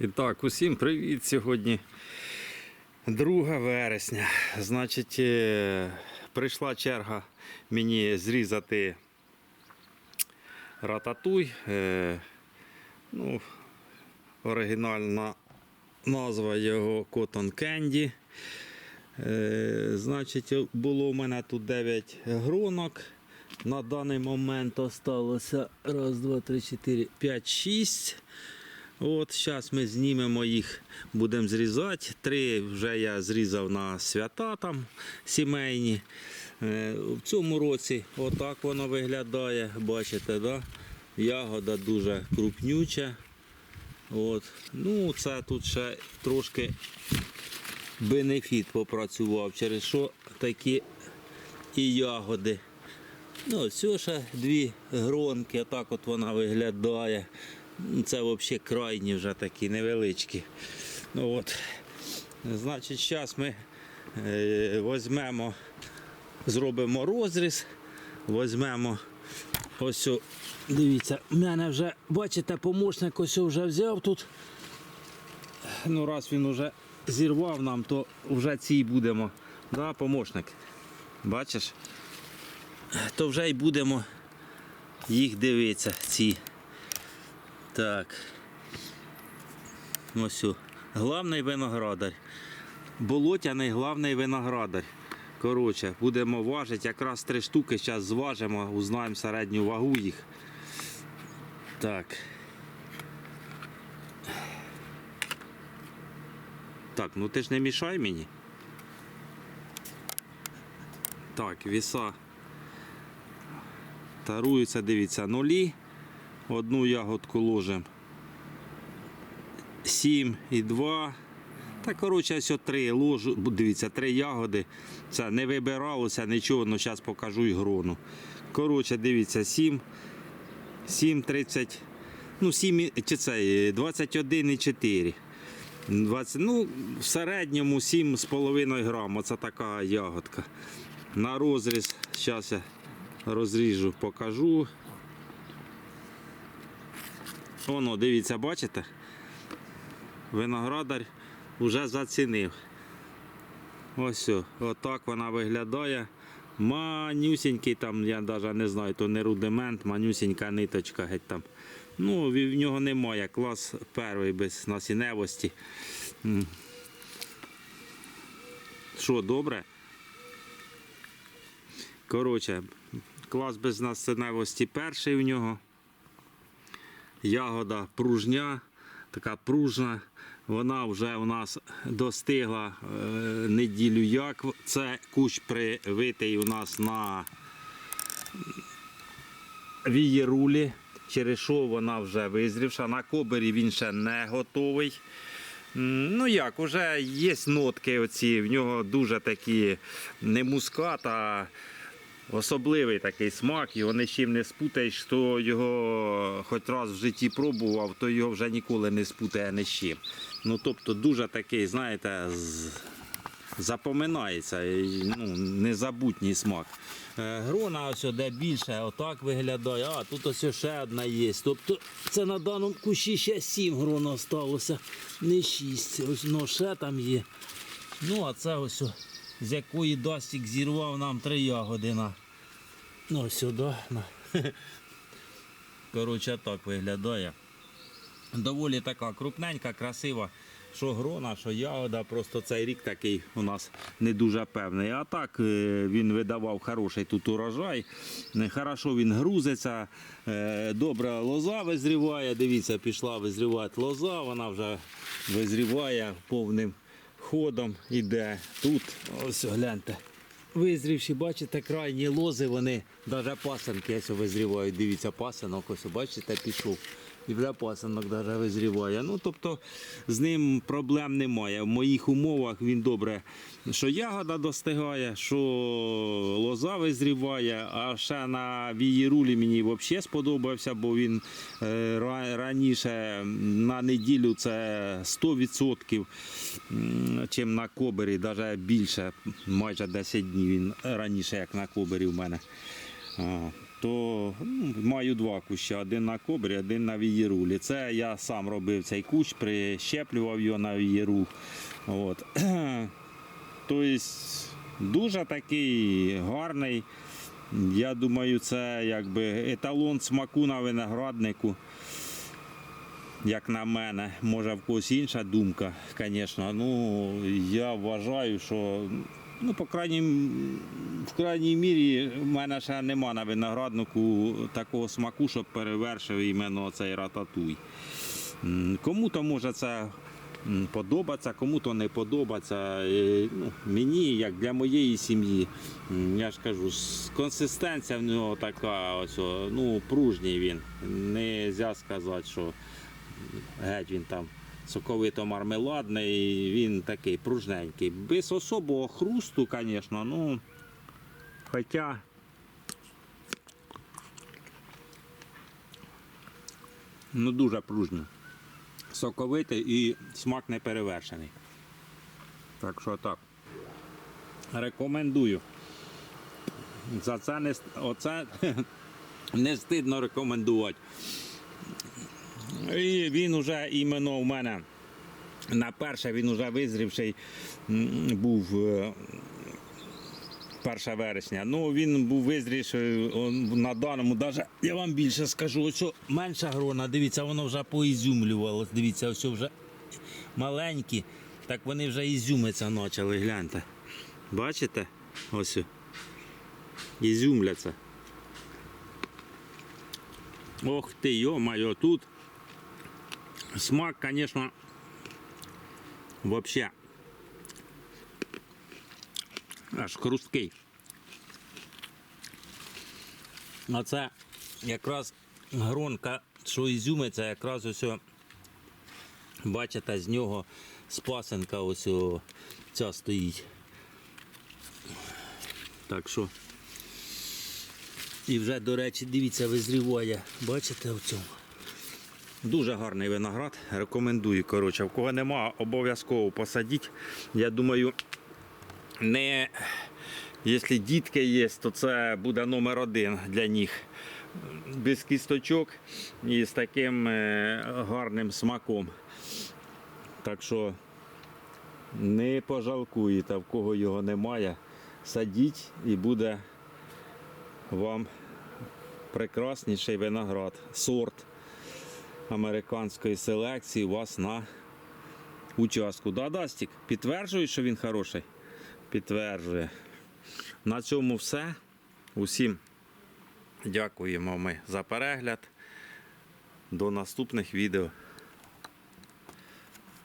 І так, усім привіт сьогодні. 2 вересня. Значить, е, прийшла черга мені зрізати рататуй. Е, Ну, оригінальна назва його Cotton Candy. Е, Значить, було у мене тут 9 гронок. На даний момент осталося раз, два, три, чотири, п'ять, шість. От, зараз ми знімемо їх, будемо зрізати. Три вже я зрізав на свята там сімейні. Е, В цьому році отак воно виглядає. Бачите, да? ягода дуже крупнюча. От. Ну, це тут ще трошки бенефіт попрацював, через що такі і ягоди. Ну, все ще дві гронки, отак от вона виглядає. Ну, Це взагалі крайні вже такі невеличкі. Ну, от. Значить, зараз ми е, візьмемо, зробимо розріз, візьмемо ось, дивіться, в мене вже, бачите, помощник ось вже взяв тут. Ну, раз він вже зірвав нам, то вже ці будемо. Да, помощник. Бачиш? То вже й будемо їх дивитися, ці. Так. Ось. о. Главний виноградар. Болотяний главний виноградар. Коротше, будемо важити якраз три штуки. Зараз зважимо, узнаємо середню вагу їх. Так. Так, ну ти ж не мішай мені. Так, віса. Таруються, дивіться, нулі. Одну ягодку ложимо. 7 і 2. Та коротше, ось три ложу, дивіться, три ягоди. Це не вибиралося нічого, але зараз покажу і грону. Коротше, дивіться, 7, 7, 30, ну 7, чи це, 21 і 4. 20, ну, в середньому 7,5 грам. Оце така ягодка. На розріз, зараз я розріжу, покажу. Воно, дивіться, бачите? Виноградар вже зацінив. Ось, отак вона виглядає. Манюсінький там, я навіть не знаю, то не рудимент, манюсінька ниточка геть там. Ну, в нього немає. Клас перший без насінневості. Що, добре? Коротше, клас без насінневості перший в нього. Ягода пружня, така пружна. Вона вже у нас достигла е, неділю як. Це кущ привитий у нас на вієрулі, через що вона вже визрівша. На кобері він ще не готовий. Ну як, вже є нотки оці, в нього дуже такі не мускат, а особливий такий смак, його ні з чим не спутаєш, хто його хоч раз в житті пробував, то його вже ніколи не спутає ні з чим. Ну тобто дуже такий, знаєте, з- запоминається, ну, незабутній смак. Е, Грона ось де більше, отак виглядає. А тут ось ще одна є. Тобто це на даному кущі ще сім грон залишилося, не шість. Ось ну, ще там є. Ну, а це ось з якої Дастік зірвав нам три ягоди на. Ну, сюди. На. Коротше, так виглядає. Доволі така крупненька, красива. Що грона, що ягода, просто цей рік такий у нас не дуже певний. А так е, він видавав хороший тут урожай. Хорошо він грузиться, е, добре лоза визріває. Дивіться, пішла визрівати лоза, вона вже визріває повним ходом. Іде тут. Ось гляньте. Визрівші, бачите, крайні лози, вони навіть пасенки ось визрівають. Дивіться, пасенок, ось бачите, пішов. І вже пасенок навіть визріває. Ну, тобто з ним проблем немає. В моїх умовах він добре, що ягода достигає, що лоза визріває, а ще на вієрулі мені взагалі сподобався, бо він е, раніше на неділю це 100%, м, чим на кобері, навіть більше, майже 10 днів він раніше, як на кобері в мене. То ну, маю два кущі: один на кобрі, один на вієрулі. Це я сам робив цей кущ, прищеплював його на вієру. От. Тобто дуже такий гарний. Я думаю, це якби еталон смаку на винограднику. Як на мене, може в когось інша думка, звісно. Ну, я вважаю, що ну, по крайній, в крайній мірі в мене ще нема на винограднику такого смаку, щоб перевершив іменно цей рататуй. Кому-то може це м, подобається, кому-то не подобається. Ну, мені, як для моєї сім'ї, я ж кажу, консистенція в нього така, ось, ну, пружній він. Не можна сказати, що геть він там соковито-мармеладний, він такий пружненький. Без особого хрусту, звісно, ну. Хоча. Ну, дуже пружний. Соковитий і смак не перевершений. Так що так. Рекомендую. За це не, оце не стидно рекомендувати. І він уже іменно у мене на перше він уже визрівший був е, 1 вересня. Ну він був визрівший на даному, даже, я вам більше скажу, ось менша грона, дивіться, воно вже поізюмлювалося. Дивіться, ось вже маленькі, так вони вже ізюмиться почали, гляньте. Бачите? Ось. Ізюмляться. Ох ти, йо-моє, тут смак, конечно, вообще аж хрусткий. А це якраз гронка, що ізюмиться, якраз ось, бачите, з нього спасенка ось ця стоїть. Так що. І вже, до речі, дивіться, визріває. Бачите в цьому? Дуже гарний виноград. Рекомендую. Коротше, в кого нема, обов'язково посадіть. Я думаю, не якщо дітки є, то це буде номер один для них. Без кісточок і з таким е, гарним смаком. Так що не пожалкуєте, в кого його немає. Садіть і буде вам прекрасніший виноград. Сорт американської селекції вас на участку. Да, Дастік, підтверджує, що він хороший? Підтверджує. На цьому все. Усім дякуємо ми за перегляд. До наступних відео.